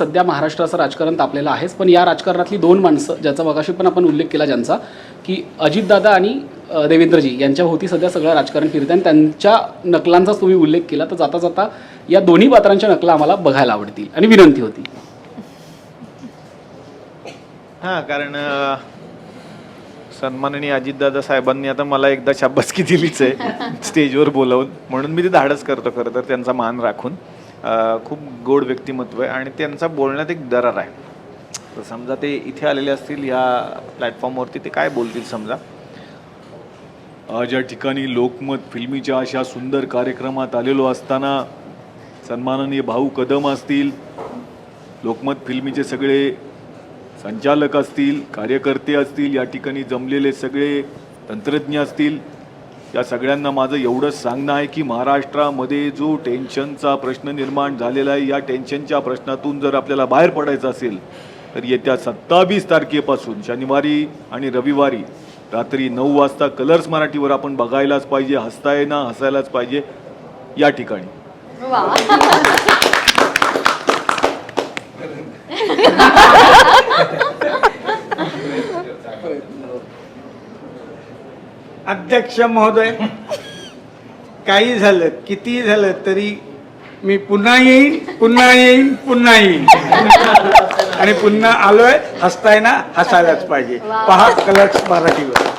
सध्या महाराष्ट्राचं राजकारण तापलेलं आहेच. पण या राजकारणातली दोन माणसं ज्याचा मगाशी पण आपण उल्लेख केला ज्यांचा की अजितदादा आणि देवेंद्रजी यांच्या भोवती सध्या सगळं राजकारण फिरतं आणि त्यांच्या नकलांचाच तुम्ही उल्लेख केला तर जाता जाता या दोन्ही पात्रांच्या नकला आम्हाला बघायला आवडतील आणि विनंती होती. हां कारण सन्माननीय अजितदादा साहेबांनी आता मला एकदा शाबासकी दिलीच आहे स्टेजवर बोलावून. म्हणून मी ते धाडस करतो खरं तर त्यांचा मान राखून. खूप गोड व्यक्तिमत्व आहे आणि त्यांचा बोलण्यात एक दरार आहे. तर समजा ते इथे आलेले असतील ह्या प्लॅटफॉर्मवरती ते काय बोलतील समजा? ज्या ठिकाणी लोकमत फिल्मीच्या अशा सुंदर कार्यक्रमात आलेलो असताना सन्माननीय भाऊ कदम असतील लोकमत फिल्मीचे सगळे संचालक असतील कार्यकर्ते असतील या ठिकाणी जमलेले सगळे तंत्रज्ञ असतील या सगळ्यांना माझं एवढंच सांगणं आहे की महाराष्ट्रामध्ये जो टेन्शनचा प्रश्न निर्माण झालेला आहे या टेन्शनच्या प्रश्नातून जर आपल्याला बाहेर पडायचं असेल तर येत्या सत्तावीस तारखेपासून शनिवारी आणि रविवारी रात्री नऊ वाजता कलर्स मराठीवर आपण बघायलाच पाहिजे हसताय ना हसायलाच पाहिजे या ठिकाणी. अध्यक्ष महोदय काही झालं किती झालं तरी मी पुन्हा येईन पुन्हा येईन पुन्हा येईन. आणि पुन्हा आलोय हसताय ना हसायलाच पाहिजे. पहा कलर्स मराठीवर